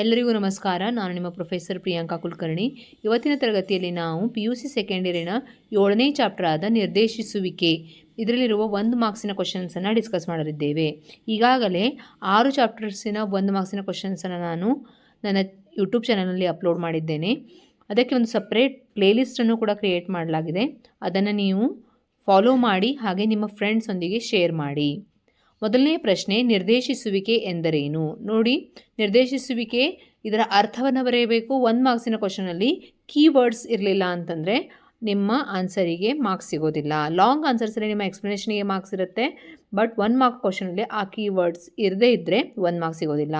ಎಲ್ಲರಿಗೂ ನಮಸ್ಕಾರ. ನಾನು ನಿಮ್ಮ ಪ್ರೊಫೆಸರ್ ಪ್ರಿಯಾಂಕಾ ಕುಲಕರ್ಣಿ. ಇವತ್ತಿನ ತರಗತಿಯಲ್ಲಿ ನಾವು ಪಿ ಯು ಸಿ ಸೆಕೆಂಡ್ ಇಯರಿನ ಏಳನೇ ಚಾಪ್ಟರ್ ಆದ ನಿರ್ದೇಶಿಸುವಿಕೆ ಇದರಲ್ಲಿರುವ ಒಂದು ಮಾರ್ಕ್ಸಿನ ಕ್ವಶನ್ಸನ್ನು ಡಿಸ್ಕಸ್ ಮಾಡಲಿದ್ದೇವೆ. ಈಗಾಗಲೇ ಆರು ಚಾಪ್ಟರ್ಸಿನ ಒಂದು ಮಾರ್ಕ್ಸಿನ ಕ್ವಶನ್ಸನ್ನು ನಾನು ನನ್ನ ಯೂಟ್ಯೂಬ್ ಚಾನಲಲ್ಲಿ ಅಪ್ಲೋಡ್ ಮಾಡಿದ್ದೇನೆ. ಅದಕ್ಕೆ ಒಂದು ಸಪ್ರೇಟ್ ಪ್ಲೇಲಿಸ್ಟನ್ನು ಕೂಡ ಕ್ರಿಯೇಟ್ ಮಾಡಲಾಗಿದೆ. ಅದನ್ನು ನೀವು ಫಾಲೋ ಮಾಡಿ ಹಾಗೆ ನಿಮ್ಮ ಫ್ರೆಂಡ್ಸೊಂದಿಗೆ ಶೇರ್ ಮಾಡಿ. ಮೊದಲನೇ ಪ್ರಶ್ನೆ ನಿರ್ದೇಶಿಸುವಿಕೆ ಎಂದರೇನು? ನೋಡಿ, ನಿರ್ದೇಶಿಸುವಿಕೆ ಇದರ ಅರ್ಥವನ್ನು ಬರೆಯಬೇಕು. ಒಂದು ಮಾರ್ಕ್ಸಿನ ಕ್ವಶನಲ್ಲಿ ಕೀವರ್ಡ್ಸ್ ಇರಲಿಲ್ಲ ಅಂತಂದರೆ ನಿಮ್ಮ ಆನ್ಸರಿಗೆ ಮಾರ್ಕ್ಸ್ ಸಿಗೋದಿಲ್ಲ. ಲಾಂಗ್ ಆನ್ಸರ್ಸಲ್ಲಿ ನಿಮ್ಮ ಎಕ್ಸ್ಪ್ಲನೇಷನಿಗೆ ಮಾರ್ಕ್ಸ್ ಇರುತ್ತೆ. ಬಟ್ ಒನ್ ಮಾರ್ಕ್ ಕ್ವಶನಲ್ಲಿ ಆ ಕೀವರ್ಡ್ಸ್ ಇರದೇ ಇದ್ದರೆ ಒನ್ ಮಾರ್ಕ್ ಸಿಗೋದಿಲ್ಲ.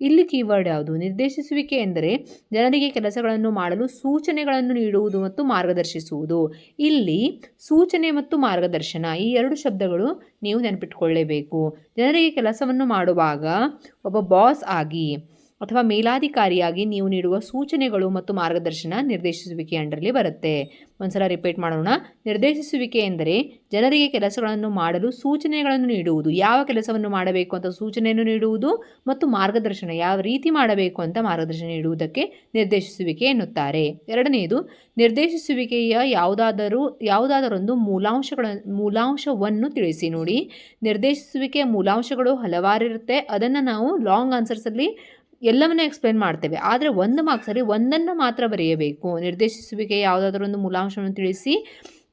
ಇಲ್ಲಿ ಕೀವರ್ಡ್ ಯಾವುದು? ನಿರ್ದೇಶಿಸುವಿಕೆ ಎಂದರೆ ಜನರಿಗೆ ಕೆಲಸಗಳನ್ನು ಮಾಡಲು ಸೂಚನೆಗಳನ್ನು ನೀಡುವುದು ಮತ್ತು ಮಾರ್ಗದರ್ಶಿಸುವುದು. ಇಲ್ಲಿ ಸೂಚನೆ ಮತ್ತು ಮಾರ್ಗದರ್ಶನ ಈ ಎರಡು ಶಬ್ದಗಳು ನೀವು ನೆನಪಿಟ್ಕೊಳ್ಳೇಬೇಕು. ಜನರಿಗೆ ಕೆಲಸವನ್ನು ಮಾಡುವಾಗ ಒಬ್ಬ ಬಾಸ್ ಆಗಿ ಅಥವಾ ಮೇಲಾಧಿಕಾರಿಯಾಗಿ ನೀವು ನೀಡುವ ಸೂಚನೆಗಳು ಮತ್ತು ಮಾರ್ಗದರ್ಶನ ನಿರ್ದೇಶಿಸುವಿಕೆ ಅಂಡರಲ್ಲಿ ಬರುತ್ತೆ. ಒಂದ್ಸಲ ರಿಪೀಟ್ ಮಾಡೋಣ. ನಿರ್ದೇಶಿಸುವಿಕೆ ಎಂದರೆ ಜನರಿಗೆ ಕೆಲಸಗಳನ್ನು ಮಾಡಲು ಸೂಚನೆಗಳನ್ನು ನೀಡುವುದು. ಯಾವ ಕೆಲಸವನ್ನು ಮಾಡಬೇಕು ಅಂತ ಸೂಚನೆಯನ್ನು ನೀಡುವುದು ಮತ್ತು ಮಾರ್ಗದರ್ಶನ ಯಾವ ರೀತಿ ಮಾಡಬೇಕು ಅಂತ ಮಾರ್ಗದರ್ಶನ ನೀಡುವುದಕ್ಕೆ ನಿರ್ದೇಶಿಸುವಿಕೆ ಎನ್ನುತ್ತಾರೆ. ಎರಡನೆಯದು, ನಿರ್ದೇಶಿಸುವಿಕೆಯ ಯಾವುದಾದರೂ, ಯಾವುದಾದರೊಂದು ಮೂಲಾಂಶಗಳ, ಮೂಲಾಂಶವನ್ನು ತಿಳಿಸಿ ನೋಡಿ. ನಿರ್ದೇಶಿಸುವಿಕೆಯ ಮೂಲಾಂಶಗಳು ಹಲವಾರಿರುತ್ತೆ. ಅದನ್ನು ನಾವು ಲಾಂಗ್ ಆನ್ಸರ್ಸಲ್ಲಿ ಎಲ್ಲವನ್ನೂ ಎಕ್ಸ್ಪ್ಲೇನ್ ಮಾಡ್ತೇವೆ. ಆದರೆ ಒಂದು ಮಾರ್ಕ್ಸಲ್ಲಿ ಒಂದನ್ನು ಮಾತ್ರ ಬರೆಯಬೇಕು. ನಿರ್ದೇಶಿಸುವಿಕೆ ಯಾವುದಾದ್ರೂ ಒಂದು ಮೂಲಾಂಶವನ್ನು ತಿಳಿಸಿ.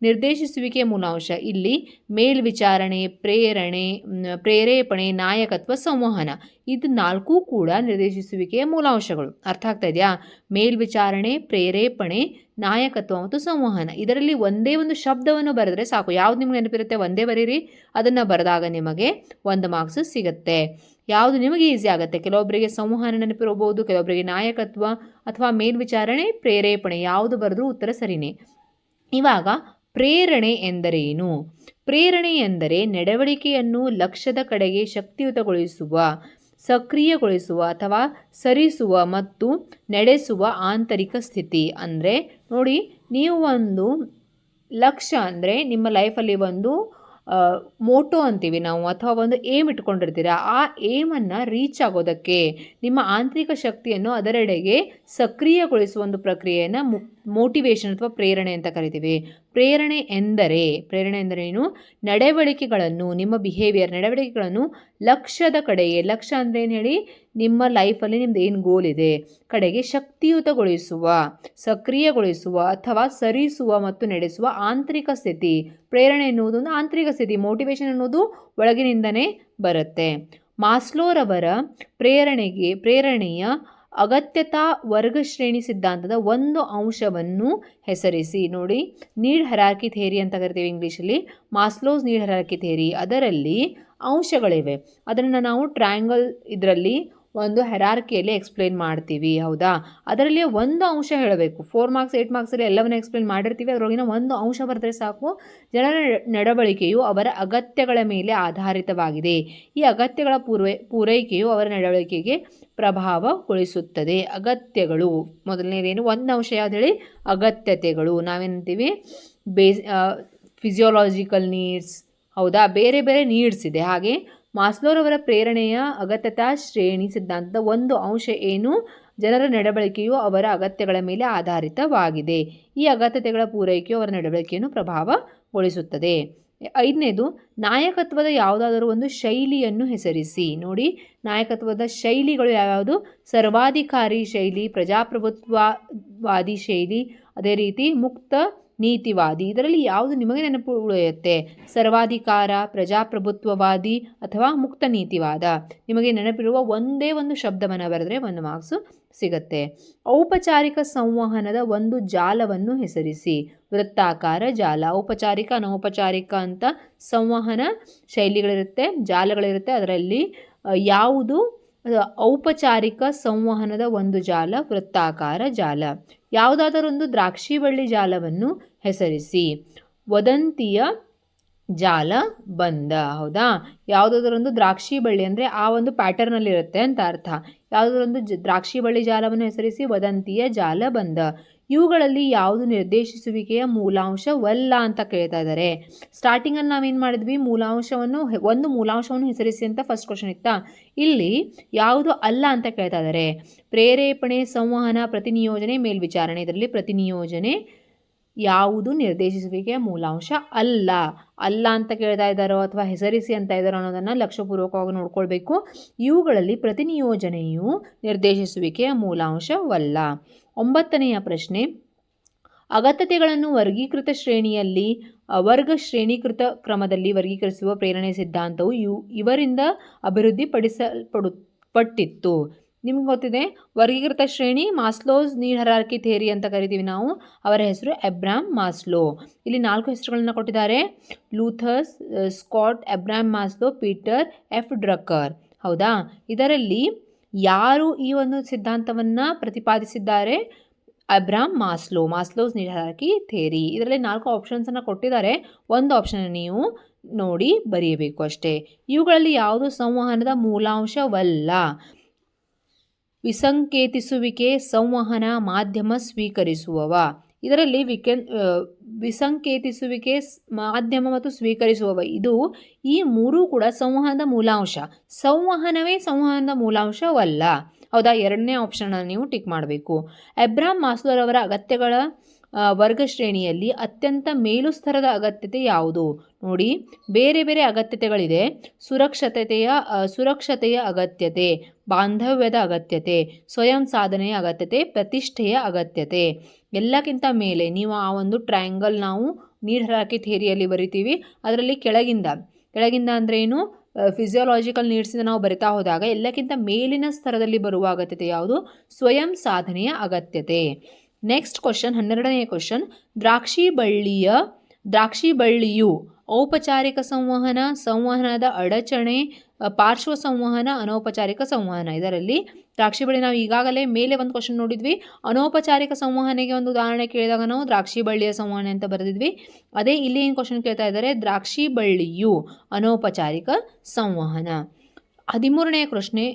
ನಿರ್ದೇಶಿಸುವಿಕೆ ಮೂಲಾಂಶ. ಇಲ್ಲಿ ಮೇಲ್ವಿಚಾರಣೆ, ಪ್ರೇರಣೆ ಪ್ರೇರೇಪಣೆ, ನಾಯಕತ್ವ, ಸಂವಹನ. ಇದು ನಾಲ್ಕೂ ಕೂಡ ನಿರ್ದೇಶಿಸುವಿಕೆಯ ಮೂಲಾಂಶಗಳು. ಅರ್ಥ ಆಗ್ತಾ ಇದೆಯಾ? ಮೇಲ್ವಿಚಾರಣೆ, ಪ್ರೇರೇಪಣೆ, ನಾಯಕತ್ವ ಮತ್ತು ಸಂವಹನ. ಇದರಲ್ಲಿ ಒಂದೇ ಒಂದು ಶಬ್ದವನ್ನು ಬರೆದರೆ ಸಾಕು. ಯಾವ್ದು ನಿಮ್ಗೆ ನೆನಪಿರುತ್ತೆ? ಒಂದೇ ಬರೀರಿ. ಅದನ್ನು ಬರೆದಾಗ ನಿಮಗೆ ಒಂದು ಮಾರ್ಕ್ಸ್ ಸಿಗುತ್ತೆ. ಯಾವುದು ನಿಮಗೆ ಈಸಿ ಆಗುತ್ತೆ. ಕೆಲವೊಬ್ಬರಿಗೆ ಸಂವಹನ ನೆನಪಿರಬಹುದು, ಕೆಲವೊಬ್ಬರಿಗೆ ನಾಯಕತ್ವ ಅಥವಾ ಮೇಲ್ವಿಚಾರಣೆ, ಪ್ರೇರೇಪಣೆ ಯಾವುದು ಬರೆದ್ರೂ ಉತ್ತರ ಸರಿನೇ. ಇವಾಗ, ಪ್ರೇರಣೆ ಎಂದರೇನು ಪ್ರೇರಣೆ ಎಂದರೆ ನಡವಳಿಕೆಯನ್ನು ಲಕ್ಷ್ಯದ ಕಡೆಗೆ ಶಕ್ತಿಯುತಗೊಳಿಸುವ, ಸಕ್ರಿಯಗೊಳಿಸುವ ಅಥವಾ ಸರಿಸುವ ಮತ್ತು ನಡೆಸುವ ಆಂತರಿಕ ಸ್ಥಿತಿ. ಅಂದರೆ ನೋಡಿ, ನೀವು ಒಂದು ಲಕ್ಷ್ಯ ಅಂದರೆ ನಿಮ್ಮ ಲೈಫಲ್ಲಿ ಒಂದು ಮೋಟೋ ಅಂತೀವಿ ನಾವು, ಅಥವಾ ಒಂದು ಏಮ್ ಇಟ್ಕೊಂಡಿರ್ತೀರ, ಆ ಏಮನ್ನು ರೀಚ್ ಆಗೋದಕ್ಕೆ ನಿಮ್ಮ ಆಂತರಿಕ ಶಕ್ತಿಯನ್ನು ಅದರೆಡೆಗೆ ಸಕ್ರಿಯಗೊಳಿಸುವ ಒಂದು ಪ್ರಕ್ರಿಯೆಯನ್ನು ಮು ಮೋಟಿವೇಶನ್ ಅಥವಾ ಪ್ರೇರಣೆ ಅಂತ ಕರಿತೀವಿ. ಪ್ರೇರಣೆ ಎಂದರೆ, ಪ್ರೇರಣೆ ಎಂದರೇನು ನಡವಳಿಕೆಗಳನ್ನು, ನಿಮ್ಮ ಬಿಹೇವಿಯರ್ ನಡವಳಿಕೆಗಳನ್ನು ಲಕ್ಷ್ಯದ ಕಡೆಗೆ, ಲಕ್ಷ್ಯ ಅಂದರೆ ಏನು ಹೇಳಿ? ನಿಮ್ಮ ಲೈಫಲ್ಲಿ ನಿಮ್ದು ಏನು ಗೋಲ್ ಇದೆ? ಕಡೆಗೆ ಶಕ್ತಿಯುತಗೊಳಿಸುವ, ಸಕ್ರಿಯಗೊಳಿಸುವ ಅಥವಾ ಸರಿಸುವ ಮತ್ತು ನಡೆಸುವ ಆಂತರಿಕ ಸ್ಥಿತಿ. ಪ್ರೇರಣೆ ಎನ್ನುವುದು ಒಂದು ಆಂತರಿಕ ಸ್ಥಿತಿ ಮೋಟಿವೇಶನ್ ಅನ್ನೋದು ಒಳಗಿನಿಂದನೇ ಬರುತ್ತೆ. ಮಾಸ್ಲೋರವರ ಪ್ರೇರಣೆಗೆ, ಪ್ರೇರಣೆಯ ಅಗತ್ಯತಾ ವರ್ಗ ಶ್ರೇಣಿ ಸಿದ್ಧಾಂತದ ಒಂದು ಅಂಶವನ್ನು ಹೆಸರಿಸಿ. ನೋಡಿ, ನೀಡ್ ಹರಾರ್ಕಿ ಥೇರಿ ಅಂತ ಕರಿತೀವಿ ಇಂಗ್ಲೀಷಲ್ಲಿ, ಮಾಸ್ಲೋಸ್ ನೀಡ್ ಹರಾರ್ಕಿ ಥೇರಿ ಅದರಲ್ಲಿ ಅಂಶಗಳಿವೆ. ಅದನ್ನು ನಾವು ಟ್ರಯಾಂಗಲ್ ಇದರಲ್ಲಿ ಒಂದು ಹೆರಾರ್ಕಿಯಲ್ಲಿ ಎಕ್ಸ್ಪ್ಲೇನ್ ಮಾಡ್ತೀವಿ, ಹೌದಾ? ಅದರಲ್ಲಿ ಒಂದು ಅಂಶ ಹೇಳಬೇಕು. ಫೋರ್ ಮಾರ್ಕ್ಸ್ ಏಯ್ಟ್ ಮಾರ್ಕ್ಸಲ್ಲಿ ಎಲ್ಲವನ್ನ ಎಕ್ಸ್ಪ್ಲೇನ್ ಮಾಡಿರ್ತೀವಿ. ಅದರೊಳಗಿನ ಒಂದು ಅಂಶ ಬರೆದ್ರೆ ಸಾಕು. ಜನರ ನಡವಳಿಕೆಯು ಅವರ ಅಗತ್ಯಗಳ ಮೇಲೆ ಆಧಾರಿತವಾಗಿದೆ. ಈ ಅಗತ್ಯಗಳ ಪೂರ್ವೈ, ಪೂರೈಕೆಯು ಅವರ ನಡವಳಿಕೆಗೆ ಪ್ರಭಾವಗೊಳಿಸುತ್ತದೆ. ಅಗತ್ಯಗಳು. ಮೊದಲನೇದೇನು? ಒಂದು ಅಂಶ ಯಾವ್ದು ಹೇಳಿ? ಅಗತ್ಯತೆಗಳು. ನಾವೇನಂತೀವಿ? ಬೇಸ್ ಫಿಸಿಯೋಲಾಜಿಕಲ್ ನೀಡ್ಸ್ ಹೌದಾ? ಬೇರೆ ಬೇರೆ ನೀಡ್ಸ್ ಇದೆ. ಹಾಗೆ ಮಾಸ್ಲೋರವರ ಪ್ರೇರಣೆಯ ಅಗತ್ಯತಾ ಶ್ರೇಣಿ ಸಿದ್ಧಾಂತದ ಒಂದು ಅಂಶ ಏನು? ಜನರ ನಡವಳಿಕೆಯು ಅವರ ಅಗತ್ಯಗಳ ಮೇಲೆ ಆಧಾರಿತವಾಗಿದೆ. ಈ ಅಗತ್ಯತೆಗಳ ಪೂರೈಕೆಯು ಅವರ ನಡವಳಿಕೆಯನ್ನು ಪ್ರಭಾವಗೊಳಿಸುತ್ತದೆ. ಐದನೇದು, ನಾಯಕತ್ವದ ಯಾವುದಾದರೂ ಒಂದು ಶೈಲಿಯನ್ನು ಹೆಸರಿಸಿ. ನೋಡಿ, ನಾಯಕತ್ವದ ಶೈಲಿಗಳು ಯಾವ್ಯಾವುದು? ಸರ್ವಾಧಿಕಾರಿ ಶೈಲಿ, ಪ್ರಜಾಪ್ರಭುತ್ವವಾದಿ ಶೈಲಿ, ಅದೇ ರೀತಿ ಮುಕ್ತ ನೀತಿವಾದಿ. ಇದರಲ್ಲಿ ಯಾವುದು ನಿಮಗೆ ನೆನಪು ಉಳಿಯುತ್ತೆ? ಸರ್ವಾಧಿಕಾರ, ಪ್ರಜಾಪ್ರಭುತ್ವವಾದಿ ಅಥವಾ ಮುಕ್ತ ನೀತಿವಾದ? ನಿಮಗೆ ನೆನಪಿರುವ ಒಂದೇ ಒಂದು ಶಬ್ದವನ್ನು ಬರೆದ್ರೆ ಒಂದು ಮಾರ್ಕ್ಸು ಸಿಗುತ್ತೆ. ಔಪಚಾರಿಕ ಸಂವಹನದ ಒಂದು ಜಾಲವನ್ನು ಹೆಸರಿಸಿ. ವೃತ್ತಾಕಾರ ಜಾಲ. ಔಪಚಾರಿಕ, ಅನೌಪಚಾರಿಕ ಅಂತ ಸಂವಹನ ಶೈಲಿಗಳಿರುತ್ತೆ, ಜಾಲಗಳಿರುತ್ತೆ. ಅದರಲ್ಲಿ ಯಾವುದು? ಔಪಚಾರಿಕ ಸಂವಹನದ ಒಂದು ಜಾಲ, ವೃತ್ತಾಕಾರ ಜಾಲ. ಯಾವುದಾದರೊಂದು ದ್ರಾಕ್ಷಿ ಬಳ್ಳಿ ಜಾಲವನ್ನು ಹೆಸರಿಸಿ. ವದಂತಿಯ ಜಾಲ ಬಂದ. ಹೌದಾ? ಯಾವುದಾದರೊಂದು ದ್ರಾಕ್ಷಿ ಬಳ್ಳಿ ಅಂದರೆ ಆ ಒಂದು ಪ್ಯಾಟರ್ನಲ್ಲಿರುತ್ತೆ ಅಂತ ಅರ್ಥ. ಯಾವುದಾದರೊಂದು ಜ ದ್ರಾಕ್ಷಿ ಬಳ್ಳಿ ಜಾಲವನ್ನು ಹೆಸರಿಸಿ ವದಂತಿಯ ಜಾಲ ಬಂದ. ಇವುಗಳಲ್ಲಿ ಯಾವುದು ನಿರ್ದೇಶಿಸುವಿಕೆಯ ಮೂಲಾಂಶವಲ್ಲ ಅಂತ ಕೇಳ್ತಾ ಇದ್ದಾರೆ ಸ್ಟಾರ್ಟಿಂಗಲ್ಲಿ ನಾವೇನು ಮಾಡಿದ್ವಿ? ಮೂಲಾಂಶವನ್ನು ಒಂದು ಮೂಲಾಂಶವನ್ನು ಹೆಸರಿಸಿ ಅಂತ ಫಸ್ಟ್ ಕ್ವಶನ್ ಇತ್ತಾ? ಇಲ್ಲಿ ಯಾವುದು ಅಲ್ಲ ಅಂತ ಕೇಳ್ತಾ ಇದ್ದಾರೆ ಪ್ರೇರೇಪಣೆ, ಸಂವಹನ, ಪ್ರತಿನಿಯೋಜನೆ, ಮೇಲ್ವಿಚಾರಣೆ. ಇದರಲ್ಲಿ ಪ್ರತಿನಿಯೋಜನೆ ಯಾವುದು ನಿರ್ದೇಶಿಸುವಿಕೆಯ ಮೂಲಾಂಶ ಅಲ್ಲ. ಅಲ್ಲ ಅಂತ ಕೇಳ್ತಾ ಇದ್ದಾರೋ ಅಥವಾ ಹೆಸರಿಸಿ ಅಂತ ಇದ್ದಾರೋ ಅನ್ನೋದನ್ನು ಲಕ್ಷ್ಯಪೂರ್ವಕವಾಗಿ ನೋಡ್ಕೊಳ್ಬೇಕು. ಇವುಗಳಲ್ಲಿ ಪ್ರತಿನಿಯೋಜನೆಯು ನಿರ್ದೇಶಿಸುವಿಕೆಯ ಮೂಲಾಂಶವಲ್ಲ. ಒಂಬತ್ತನೆಯ ಪ್ರಶ್ನೆ. ಅಗತ್ಯತೆಗಳನ್ನು ವರ್ಗೀಕೃತ ಶ್ರೇಣಿಯಲ್ಲಿ ವರ್ಗ ಶ್ರೇಣೀಕೃತ ಕ್ರಮದಲ್ಲಿ ವರ್ಗೀಕರಿಸುವ ಪ್ರೇರಣೆ ಸಿದ್ಧಾಂತವು ಇವು, ಇವರಿಂದ ಅಭಿವೃದ್ಧಿಪಡಿಸಲ್ಪಡು, ಪಟ್ಟಿತ್ತು. ನಿಮ್ಗೆ ಗೊತ್ತಿದೆ? ವರ್ಗೀಕೃತ ಶ್ರೇಣಿ ಮಾಸ್ಲೋಸ್ ನೀಡ್ ಹರಾರ್ಕಿ ಥೇರಿ ಅಂತ ಕರಿತೀವಿ ನಾವು. ಅವರ ಹೆಸರು ಎಬ್ರಾಮ್ ಮಾಸ್ಲೋ. ಇಲ್ಲಿ ನಾಲ್ಕು ಹೆಸರುಗಳನ್ನು ಕೊಟ್ಟಿದ್ದಾರೆ. Luthers Scott Abraham Maslow, Peter, F. Drucker. ಹೌದಾ? ಇದರಲ್ಲಿ ಯಾರು ಈ ಒಂದು ಸಿದ್ಧಾಂತವನ್ನು ಪ್ರತಿಪಾದಿಸಿದ್ದಾರೆ? ಅಬ್ರಾಮ್ ಮಾಸ್ಲೋ, ಮಾಸ್ಲೋಸ್ ನಿಡಾರಕಿ ಥೇರಿ ಇದರಲ್ಲಿ ನಾಲ್ಕು ಆಪ್ಷನ್ಸನ್ನು ಕೊಟ್ಟಿದ್ದಾರೆ. ಒಂದು ಆಪ್ಷನ್ ನೀವು ನೋಡಿ ಬರೆಯಬೇಕು ಅಷ್ಟೇ. ಇವುಗಳಲ್ಲಿ ಯಾವುದು ಸಂವಹನದ ಮೂಲಾಂಶವಲ್ಲ? ವಿಸಂಕೇತಿಸುವಿಕೆ ಸಂವಹನ ಮಾಧ್ಯಮ ಸ್ವೀಕರಿಸುವವ. ಇದರಲ್ಲಿ ವಿಕೆನ್ ವಿಸಂಕೇತಿಸುವಿಕೆ ಮಾಧ್ಯಮ ಮತ್ತು ಸ್ವೀಕರಿಸುವವ. ಇದು ಈ ಮೂರೂ ಕೂಡ ಸಂವಹನದ ಮೂಲಾಂಶ. ಸಂವಹನವೇ ಸಂವಹನದ ಮೂಲಾಂಶವಲ್ಲ. ಹೌದಾ? ಎರಡನೇ ಆಪ್ಷನನ್ನು ನೀವು ಟಿಕ್ ಮಾಡಬೇಕು. ಎಬ್ರಾಮ್ ಮಾಸ್ಲೋರವರ ಅಗತ್ಯಗಳ ಆ, ವರ್ಗ ಶ್ರೇಣಿಯಲ್ಲಿ ಅತ್ಯಂತ ಮೇಲು ಸ್ತರದ ಅಗತ್ಯತೆ ಯಾವುದು? ನೋಡಿ, ಬೇರೆ ಬೇರೆ ಅಗತ್ಯತೆಗಳಿದೆ. ಸುರಕ್ಷತೆಯ ಸುರಕ್ಷತೆಯ ಅಗತ್ಯತೆ, ಬಾಂಧವ್ಯದ ಅಗತ್ಯತೆ, ಸ್ವಯಂ ಸಾಧನೆಯ ಅಗತ್ಯತೆ, ಪ್ರತಿಷ್ಠೆಯ ಅಗತ್ಯತೆ. ಎಲ್ಲಕ್ಕಿಂತ ಮೇಲೆ ನೀವು ಆ ಒಂದು ಟ್ರಯಾಂಗಲ್ ನಾವು ನೀರು ಹಾಕಿ ಥೇರಿಯಲ್ಲಿ ಬರಿತೀವಿ. ಅದರಲ್ಲಿ ಕೆಳಗಿಂದ ಕೆಳಗಿಂದ ಅಂದರೆ ಏನು? ಫಿಸಿಯೋಲಾಜಿಕಲ್ ನೀಡ್ಸಿಂದ ನಾವು ಬರಿತಾ ಹೋದಾಗ ಎಲ್ಲಕ್ಕಿಂತ ಮೇಲಿನ ಸ್ತರದಲ್ಲಿ ಬರುವ ಅಗತ್ಯತೆ ಯಾವುದು? ಸ್ವಯಂ ಸಾಧನೆಯ ಅಗತ್ಯತೆ. ನೆಕ್ಸ್ಟ್ ಕ್ವಶನ್ ಹನ್ನೆರಡನೆಯ ಕ್ವಶನ್ ದ್ರಾಕ್ಷಿ ಬಳ್ಳಿಯ, ದ್ರಾಕ್ಷಿ ಬಳ್ಳಿಯು ಔಪಚಾರಿಕ ಸಂವಹನ, ಸಂವಹನದ ಅಡಚಣೆ ಪಾರ್ಶ್ವ ಸಂವಹನ, ಅನೌಪಚಾರಿಕ ಸಂವಹನ. ಇದರಲ್ಲಿ ದ್ರಾಕ್ಷಿ ಬಳ್ಳಿ ನಾವು ಈಗಾಗಲೇ ಮೇಲೆ ಒಂದು ಕ್ವಶನ್ ನೋಡಿದ್ವಿ. ಅನೌಪಚಾರಿಕ ಸಂವಹನೆಗೆ ಒಂದು ಉದಾಹರಣೆ ಕೇಳಿದಾಗ ನಾವು ದ್ರಾಕ್ಷಿ ಬಳ್ಳಿಯ ಸಂವಹನೆ ಅಂತ ಬರೆದಿದ್ವಿ. ಅದೇ ಇಲ್ಲಿ ಏನು ಕ್ವಶನ್ ಕೇಳ್ತಾ ಇದ್ದಾರೆ? ದ್ರಾಕ್ಷಿ ಬಳ್ಳಿಯು ಅನೌಪಚಾರಿಕ ಸಂವಹನ. ಹದಿಮೂರನೆಯ ಪ್ರಶ್ನೆ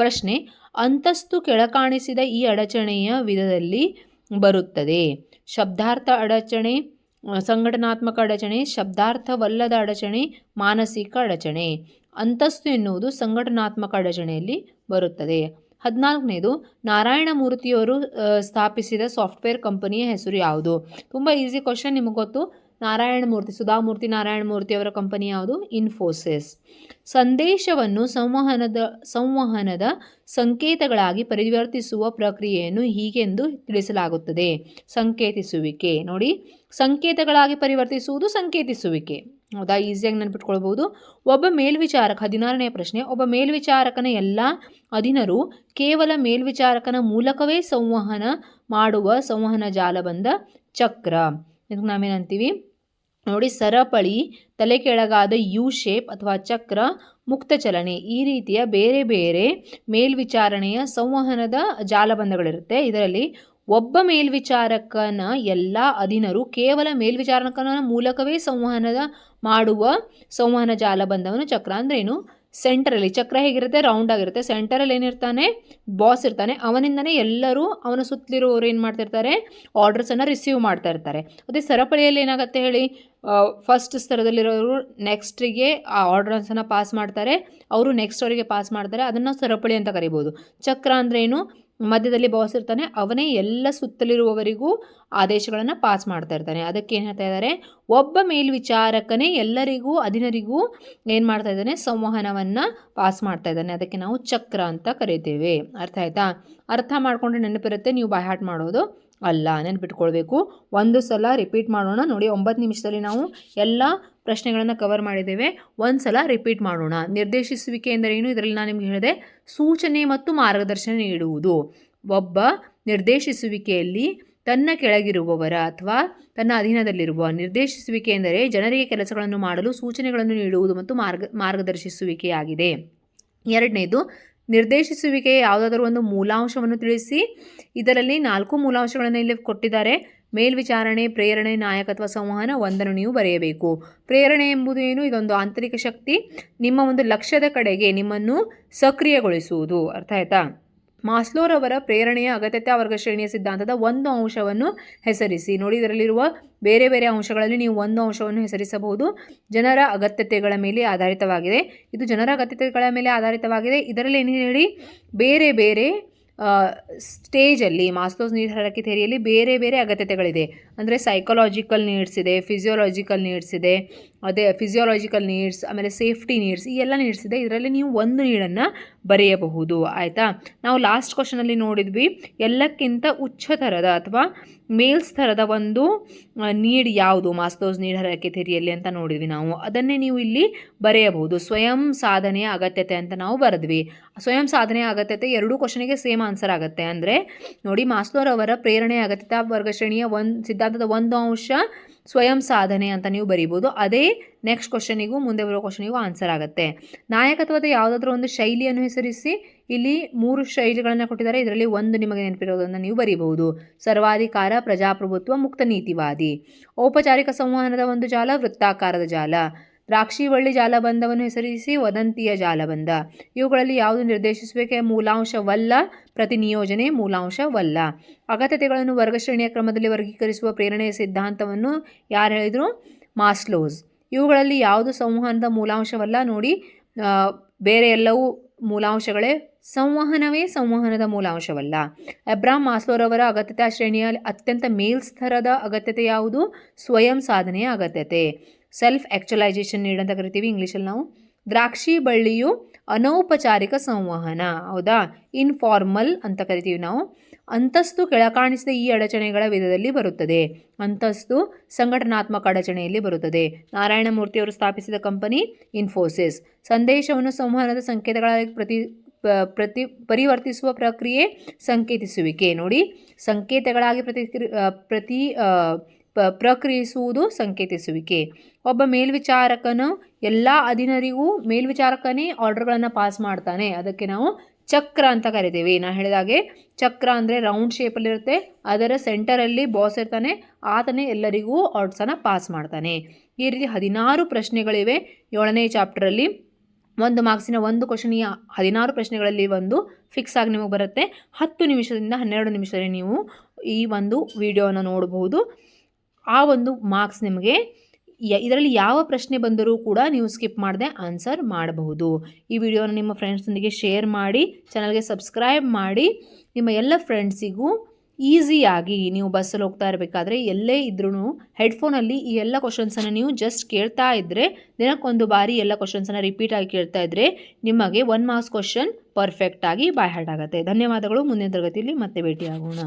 ಪ್ರಶ್ನೆ, ಅಂತಸ್ತು ಕೆಳಕಾಣಿಸಿದ ಈ ಅಡಚಣೆಯ ವಿಧದಲ್ಲಿ ಬರುತ್ತದೆ. ಶಬ್ದಾರ್ಥ ಅಡಚಣೆ, ಸಂಘಟನಾತ್ಮಕ ಅಡಚಣೆ, ಶಬ್ದಾರ್ಥವಲ್ಲದ ಅಡಚಣೆ, ಮಾನಸಿಕ ಅಡಚಣೆ. ಅಂತಸ್ತು ಎನ್ನುವುದು ಸಂಘಟನಾತ್ಮಕ ಅಡಚಣೆಯಲ್ಲಿ ಬರುತ್ತದೆ. ಹದಿನಾಲ್ಕನೇದು, ನಾರಾಯಣ ಮೂರ್ತಿಯವರು ಸ್ಥಾಪಿಸಿದ ಸಾಫ್ಟ್ವೇರ್ ಕಂಪನಿಯ ಹೆಸರು ಯಾವುದು? ತುಂಬ ಈಸಿ ಕ್ವಶನ್ ನಿಮಗೆ ಗೊತ್ತು. ನಾರಾಯಣ ಮೂರ್ತಿ ಸುಧಾಮೂರ್ತಿ ನಾರಾಯಣ ಮೂರ್ತಿ ಅವರ ಕಂಪನಿ ಯಾವುದು? ಇನ್ಫೋಸಿಸ್ ಸಂದೇಶವನ್ನು ಸಂವಹನದ ಸಂವಹನದ ಸಂಕೇತಗಳಾಗಿ ಪರಿವರ್ತಿಸುವ ಪ್ರಕ್ರಿಯೆಯನ್ನು ಹೀಗೆಂದು ತಿಳಿಸಲಾಗುತ್ತದೆ. ಸಂಕೇತಿಸುವಿಕೆ. ನೋಡಿ, ಸಂಕೇತಗಳಾಗಿ ಪರಿವರ್ತಿಸುವುದು ಸಂಕೇತಿಸುವಿಕೆ. ಹೌದಾ? ಈಸಿಯಾಗಿ ನೆನಪಿಟ್ಕೊಳ್ಬೋದು ಒಬ್ಬ ಮೇಲ್ವಿಚಾರಕ, ಹದಿನಾರನೇ ಪ್ರಶ್ನೆ, ಒಬ್ಬ ಮೇಲ್ವಿಚಾರಕನ ಎಲ್ಲ ಅಧೀನರು ಕೇವಲ ಮೇಲ್ವಿಚಾರಕನ ಮೂಲಕವೇ ಸಂವಹನ ಮಾಡುವ, ಸಂವಹನ ಜಾಲಬಂಧ ಚಕ್ರ. ಇದಕ್ಕೆ ನಾವೇನಂತೀವಿ? ನೋಡಿ, ಸರಪಳಿ ತಲೆ ಕೆಳಗಾದ ಯು ಶೇಪ್ ಅಥವಾ ಚಕ್ರ, ಮುಕ್ತ ಚಲನೆ. ಈ ರೀತಿಯ ಬೇರೆ ಬೇರೆ ಮೇಲ್ವಿಚಾರಣೆಯ ಸಂವಹನದ ಜಾಲಬಂಧಗಳಿರುತ್ತೆ. ಇದರಲ್ಲಿ ಒಬ್ಬ ಮೇಲ್ವಿಚಾರಕನ ಎಲ್ಲ ಅಧೀನರು ಕೇವಲ ಮೇಲ್ವಿಚಾರಕನ ಮೂಲಕವೇ ಸಂವಹನದ ಮಾಡುವ ಸಂವಹನ ಜಾಲಬಂಧವನ್ನು ಚಕ್ರ ಅಂದ್ರೇನು? ಸೆಂಟರಲ್ಲಿ ಚಕ್ರ ಹೇಗಿರುತ್ತೆ? ರೌಂಡ್ ಆಗಿರುತ್ತೆ. ಸೆಂಟರಲ್ಲಿ ಏನಿರ್ತಾನೆ? ಬಾಸ್ ಇರ್ತಾನೆ. ಅವನಿಂದನೇ ಎಲ್ಲರೂ ಅವನ ಸುತ್ತಲಿರೋರು ಏನು ಮಾಡ್ತಿರ್ತಾರೆ? ಆರ್ಡರ್ಸನ್ನು ರಿಸೀವ್ ಮಾಡ್ತಾ ಇರ್ತಾರೆ. ಅದೇ ಸರಪಳಿಯಲ್ಲಿ ಏನಾಗುತ್ತೆ ಹೇಳಿ? ಫಸ್ಟ್ ಸ್ತರದಲ್ಲಿರೋರು ನೆಕ್ಸ್ಟಿಗೆ ಆ ಆರ್ಡರ್ಸನ್ನು ಪಾಸ್ ಮಾಡ್ತಾರೆ. ಅವರು ನೆಕ್ಸ್ಟ್ ಅವರಿಗೆ ಪಾಸ್ ಮಾಡ್ತಾರೆ. ಅದನ್ನು ಸರಪಳಿ ಅಂತ ಕರಿಬೋದು. ಚಕ್ರ ಅಂದ್ರೇನು ಮಧ್ಯದಲ್ಲಿ ಬಾಸ್ ಇರ್ತಾನೆ, ಅವನೇ ಎಲ್ಲ ಸುತ್ತಲಿರುವವರಿಗೂ ಆದೇಶಗಳನ್ನು ಪಾಸ್ ಮಾಡ್ತಾ ಇರ್ತಾನೆ. ಅದಕ್ಕೆ ಏನು ಹೇಳ್ತಾ ಇದ್ದಾರೆ ಒಬ್ಬ ಮೇಲ್ವಿಚಾರಕನೇ ಎಲ್ಲರಿಗೂ, ಅಧೀನರಿಗೂ ಏನು ಮಾಡ್ತಾ ಇದ್ದಾನೆ? ಸಂವಹನವನ್ನು ಪಾಸ್ ಮಾಡ್ತಾ ಇದ್ದಾನೆ. ಅದಕ್ಕೆ ನಾವು ಚಕ್ರ ಅಂತ ಕರಿತೇವೆ. ಅರ್ಥ ಆಯ್ತಾ? ಅರ್ಥ ಮಾಡಿಕೊಂಡ್ರೆ ನೆನಪಿರುತ್ತೆ. ನೀವು ಬಾಯ್ಹಾಟ್ ಮಾಡೋದು. ಅಲ್ಲ, ನೆನ್ಪಿಟ್ಕೊಳ್ಬೇಕು. ಒಂದು ಸಲ ರಿಪೀಟ್ ಮಾಡೋಣ. ನೋಡಿ, ಒಂಬತ್ತು ನಿಮಿಷದಲ್ಲಿ ನಾವು ಎಲ್ಲ ಪ್ರಶ್ನೆಗಳನ್ನು ಕವರ್ ಮಾಡಿದ್ದೇವೆ. ಒಂದು ಸಲ ರಿಪೀಟ್ ಮಾಡೋಣ. ನಿರ್ದೇಶಿಸುವಿಕೆ ಎಂದರೇನು ಇದರಲ್ಲಿ ನಾನು ನಿಮ್ಗೆ ಹೇಳಿದೆ, ಸೂಚನೆ ಮತ್ತು ಮಾರ್ಗದರ್ಶನ ನೀಡುವುದು. ಒಬ್ಬ ನಿರ್ದೇಶಿಸುವಿಕೆಯಲ್ಲಿ ತನ್ನ ಕೆಳಗಿರುವವರ ಅಥವಾ ತನ್ನ ಅಧೀನದಲ್ಲಿರುವ ನಿರ್ದೇಶಿಸುವಿಕೆ ಎಂದರೆ ಜನರಿಗೆ ಕೆಲಸಗಳನ್ನು ಮಾಡಲು ಸೂಚನೆಗಳನ್ನು ನೀಡುವುದು ಮತ್ತು ಮಾರ್ಗ, ಮಾರ್ಗದರ್ಶಿಸುವಿಕೆಯಾಗಿದೆ. ಎರಡನೇದು ನಿರ್ದೇಶಿಸುವಿಕೆಯ ಯಾವುದಾದರೂ ಒಂದು ಮೂಲಾಂಶವನ್ನು ತಿಳಿಸಿ. ಇದರಲ್ಲಿ ನಾಲ್ಕು ಮೂಲಾಂಶಗಳನ್ನು ಇಲ್ಲಿ ಕೊಟ್ಟಿದ್ದಾರೆ. ಮೇಲ್ವಿಚಾರಣೆ, ಪ್ರೇರಣೆ, ನಾಯಕತ್ವ ಸಂವಹನ ಒಂದನ್ನು ನೀವು ಬರೆಯಬೇಕು. ಪ್ರೇರಣೆ ಎಂಬುದು ಏನು? ಇದೊಂದು ಆಂತರಿಕ ಶಕ್ತಿ. ನಿಮ್ಮ ಒಂದು ಲಕ್ಷ್ಯದ ಕಡೆಗೆ ನಿಮ್ಮನ್ನು ಸಕ್ರಿಯಗೊಳಿಸುವುದು. ಅರ್ಥ ಆಯ್ತಾ? ಮಾಸ್ಲೋರವರ ಪ್ರೇರಣೆಯ ಅಗತ್ಯತೆ ವರ್ಗ ಶ್ರೇಣಿಯ ಸಿದ್ಧಾಂತದ ಒಂದು ಅಂಶವನ್ನು ಹೆಸರಿಸಿ. ನೋಡಿ, ಇದರಲ್ಲಿರುವ ಬೇರೆ ಬೇರೆ ಅಂಶಗಳಲ್ಲಿ ನೀವು ಒಂದು ಅಂಶವನ್ನು ಹೆಸರಿಸಬಹುದು. ಜನರ ಅಗತ್ಯತೆಗಳ ಮೇಲೆ ಆಧಾರಿತವಾಗಿದೆ. ಇದು ಜನರ ಅಗತ್ಯತೆಗಳ ಮೇಲೆ ಆಧಾರಿತವಾಗಿದೆ. ಇದರಲ್ಲಿ ಏನು ಹೇಳಿ? ಬೇರೆ ಬೇರೆ ಸ್ಟೇಜಲ್ಲಿ, ಮಾಸ್ಲೋಸ್ ನೀಡ್ ಹರಕೆ ಥೇರಿಯಲ್ಲಿ ಬೇರೆ ಬೇರೆ ಅಗತ್ಯತೆಗಳಿದೆ. ಅಂದರೆ ಸೈಕಲಾಜಿಕಲ್ ನೀಡ್ಸ್ ಇದೆ ಫಿಸಿಯೋಲಾಜಿಕಲ್ ನೀಡ್ಸ್ ಇದೆ, ಅದೇ ಫಿಸಿಯೋಲಾಜಿಕಲ್ ನೀಡ್ಸ್ ಆಮೇಲೆ ಸೇಫ್ಟಿ ನೀಡ್ಸ್ ಈ ಎಲ್ಲ ನೀಡ್ಸ್ ಇದೆ. ಇದರಲ್ಲಿ ನೀವು ಒಂದು ನೀಡನ್ನು ಬರೆಯಬಹುದು. ಆಯಿತಾ? ನಾವು ಲಾಸ್ಟ್ ಕ್ವಶನಲ್ಲಿ ನೋಡಿದ್ವಿ, ಎಲ್ಲಕ್ಕಿಂತ ಉಚ್ಚ ಥರದ ಅಥವಾ ಮೇಲ್ಸ್ ಥರದ ಒಂದು ನೀಡ್ ಯಾವುದು? ಮಾಸ್ತೋಸ್ ನೀಡ್ ಹರಕೆ ತೆರೆಯಲ್ಲಿ ಅಂತ ನೋಡಿದ್ವಿ ನಾವು. ಅದನ್ನೇ ನೀವು ಇಲ್ಲಿ ಬರೆಯಬಹುದು. ಸ್ವಯಂ ಸಾಧನೆಯ ಅಗತ್ಯತೆ ಅಂತ ನಾವು ಬರೆದ್ವಿ. ಸ್ವಯಂ ಸಾಧನೆಯ ಅಗತ್ಯತೆ ಎರಡೂ ಕ್ವಶನಿಗೆ ಸೇಮ್ ಆನ್ಸರ್ ಆಗುತ್ತೆ. ಅಂದರೆ ನೋಡಿ ಮಾಸ್ಲೋರ್ ಅವರ ಪ್ರೇರಣೆಯ ಅಗತ್ಯತಾ ವರ್ಗ ಶ್ರೇಣಿಯ ಒಂದು, ಸಿದ್ಧಾಂತದ ಒಂದು ಅಂಶ ಸ್ವಯಂ ಸಾಧನೆ ಅಂತ ನೀವು ಬರೀಬೋದು. ಅದೇ ನೆಕ್ಸ್ಟ್ ಕ್ವಶನಿಗೂ ಮುಂದೆ ಬರೋ ಕ್ವಶನಿಗೂ ಆನ್ಸರ್ ಆಗುತ್ತೆ. ನಾಯಕತ್ವದ ಯಾವುದಾದ್ರೂ ಒಂದು ಶೈಲಿಯನ್ನು ಹೆಸರಿಸಿ, ಇಲ್ಲಿ ಮೂರು ಶೈಲಿಗಳನ್ನು ಕೊಟ್ಟಿದ್ದಾರೆ. ಇದರಲ್ಲಿ ಒಂದು ನಿಮಗೆ ನೆನಪಿರೋದನ್ನು ನೀವು ಬರೀಬಹುದು. ಸರ್ವಾಧಿಕಾರ, ಪ್ರಜಾಪ್ರಭುತ್ವ, ಮುಕ್ತ ನೀತಿವಾದಿ. ಔಪಚಾರಿಕ ಸಂವಹನದ ಒಂದು ಜಾಲ, ವೃತ್ತಾಕಾರದ ಜಾಲ. ದ್ರಾಕ್ಷಿವಳ್ಳಿ ಜಾಲಬಂಧವನ್ನು ಹೆಸರಿಸಿ ವದಂತಿಯ ಜಾಲಬಂಧ. ಇವುಗಳಲ್ಲಿ ಯಾವುದು ನಿರ್ದೇಶಿಸುವಿಕೆ ಮೂಲಾಂಶವಲ್ಲ. ಪ್ರತಿನಿಯೋಜನೆ ಮೂಲಾಂಶವಲ್ಲ. ಅಗತ್ಯತೆಗಳನ್ನು ವರ್ಗಶ್ರೇಣಿಯ ಕ್ರಮದಲ್ಲಿ ವರ್ಗೀಕರಿಸುವ ಪ್ರೇರಣೆಯ ಸಿದ್ಧಾಂತವನ್ನು ಯಾರು ಹೇಳಿದರು? ಮಾಸ್ಲೋಸ್. ಇವುಗಳಲ್ಲಿ ಯಾವುದು ಸಂವಹನದ ಮೂಲಾಂಶವಲ್ಲ? ನೋಡಿ ಬೇರೆ ಎಲ್ಲವೂ ಮೂಲಾಂಶಗಳೇ. ಸಂವಹನವೇ ಸಂವಹನದ ಮೂಲಾಂಶವಲ್ಲ. ಅಬ್ರಾಮ್ ಮಾಸ್ಲೋರವರ ಅಗತ್ಯತಾ ಶ್ರೇಣಿಯಲ್ಲಿ ಅತ್ಯಂತ ಮೇಲ್ಸ್ತರದ ಅಗತ್ಯತೆ ಯಾವುದು? ಸ್ವಯಂ ಸಾಧನೆಯ ಅಗತ್ಯತೆ. ಸೆಲ್ಫ್ ಆ್ಯಕ್ಚುಲೈಸೇಷನ್ ನೀಡ್ ಅಂತ ಕರಿತೀವಿ ಇಂಗ್ಲೀಷಲ್ಲಿ ನಾವು. ದ್ರಾಕ್ಷಿ ಬಳ್ಳಿಯು ಅನೌಪಚಾರಿಕ ಸಂವಹನ, ಹೌದಾ? ಇನ್ಫಾರ್ಮಲ್ ಅಂತ ಕರಿತೀವಿ ನಾವು. ಅಂತಸ್ತು ಕೆಳಕಾಣಿಸಿದ ಈ ಅಡಚಣೆಗಳ ವಿಧದಲ್ಲಿ ಬರುತ್ತದೆ. ಅಂತಸ್ತು ಸಂಘಟನಾತ್ಮಕ ಅಡಚಣೆಯಲ್ಲಿ ಬರುತ್ತದೆ. ನಾರಾಯಣ ಮೂರ್ತಿಯವರು ಸ್ಥಾಪಿಸಿದ ಕಂಪನಿ ಇನ್ಫೋಸಿಸ್ ಸಂದೇಶವನ್ನು ಸಂವಹನದ ಸಂಕೇತಗಳಾಗಿ ಪ್ರತಿ ಪ್ರತಿ, ಪರಿವರ್ತಿಸುವ ಪ್ರಕ್ರಿಯೆ ಸಂಕೇತಿಸುವಿಕೆ. ನೋಡಿ, ಸಂಕೇತಗಳಾಗಿ ಪ್ರತಿ ಪ್ರತಿ ಪ್ರಕ್ರಿಯಿಸುವುದು ಸಂಕೇತಿಸುವಿಕೆ. ಒಬ್ಬ ಮೇಲ್ವಿಚಾರಕನು ಎಲ್ಲ ಅಧೀನರಿಗೂ ಮೇಲ್ವಿಚಾರಕನೇ ಆರ್ಡರ್ಗಳನ್ನು ಪಾಸ್ ಮಾಡ್ತಾನೆ. ಅದಕ್ಕೆ ನಾವು ಚಕ್ರ ಅಂತ ಕರಿತೀವಿ. ನಾನು ಹೇಳಿದಾಗೆ ಚಕ್ರ ಅಂದರೆ ರೌಂಡ್ ಶೇಪಲ್ಲಿರುತ್ತೆ. ಅದರ ಸೆಂಟರಲ್ಲಿ ಬಾಸ್ ಇರ್ತಾನೆ. ಆತನೇ ಎಲ್ಲರಿಗೂ ಆರ್ಡ್ಸನ್ನು ಪಾಸ್ ಮಾಡ್ತಾನೆ. ಈ ರೀತಿ ಹದಿನಾರು ಪ್ರಶ್ನೆಗಳಿವೆ. ಏಳನೇ ಚಾಪ್ಟರಲ್ಲಿ ಒಂದು ಮಾರ್ಕ್ಸಿನ ಒಂದು ಕ್ವಶನ್ ಈ ಹದಿನಾರು ಪ್ರಶ್ನೆಗಳಲ್ಲಿ ಒಂದು ಫಿಕ್ಸ್ ಆಗಿ ನಿಮಗೆ ಬರುತ್ತೆ. ಹತ್ತು ನಿಮಿಷದಿಂದ ಹನ್ನೆರಡು ನಿಮಿಷದಲ್ಲಿ ನೀವು ಈ ಒಂದು ವಿಡಿಯೋನ ನೋಡಬಹುದು ಆ ಒಂದು ಮಾರ್ಕ್ಸ್ ನಿಮಗೆ ಇದರಲ್ಲಿ ಯಾವ ಪ್ರಶ್ನೆ ಬಂದರೂ ಕೂಡ ನೀವು ಸ್ಕಿಪ್ ಮಾಡದೆ ಆನ್ಸರ್ ಮಾಡಬಹುದು. ಈ ವಿಡಿಯೋನ ನಿಮ್ಮ ಫ್ರೆಂಡ್ಸ್ನೊಂದಿಗೆ ಶೇರ್ ಮಾಡಿ ಚಾನಲ್ಗೆ ಸಬ್ಸ್ಕ್ರೈಬ್ ಮಾಡಿ, ನಿಮ್ಮ ಎಲ್ಲ ಫ್ರೆಂಡ್ಸಿಗೂ ಈಸಿಯಾಗಿ ನೀವು ಬಸ್ಸಲ್ಲಿ ಹೋಗ್ತಾ ಇರಬೇಕಾದ್ರೆ ಎಲ್ಲೇ ಇದ್ರೂ ಹೆಡ್ಫೋನಲ್ಲಿ ಈ ಎಲ್ಲ ಕ್ವಶನ್ಸನ್ನು ನೀವು ಜಸ್ಟ್ ಕೇಳ್ತಾ ಇದ್ದರೆ ದಿನಕ್ಕೊಂದು ಬಾರಿ ಎಲ್ಲ ಕ್ವಶನ್ಸನ್ನು ರಿಪೀಟ್ ಆಗಿ ಕೇಳ್ತಾ ಇದ್ದರೆ ನಿಮಗೆ ಒನ್ ಮಾರ್ಕ್ಸ್ ಕ್ವಶನ್ ಪರ್ಫೆಕ್ಟಾಗಿ ಬಾಯ್ ಹಾರ್ಟ್ ಆಗುತ್ತೆ. ಧನ್ಯವಾದಗಳು. ಮುಂದಿನ ತರಗತಿಯಲ್ಲಿ ಮತ್ತೆ ಭೇಟಿಯಾಗೋಣ.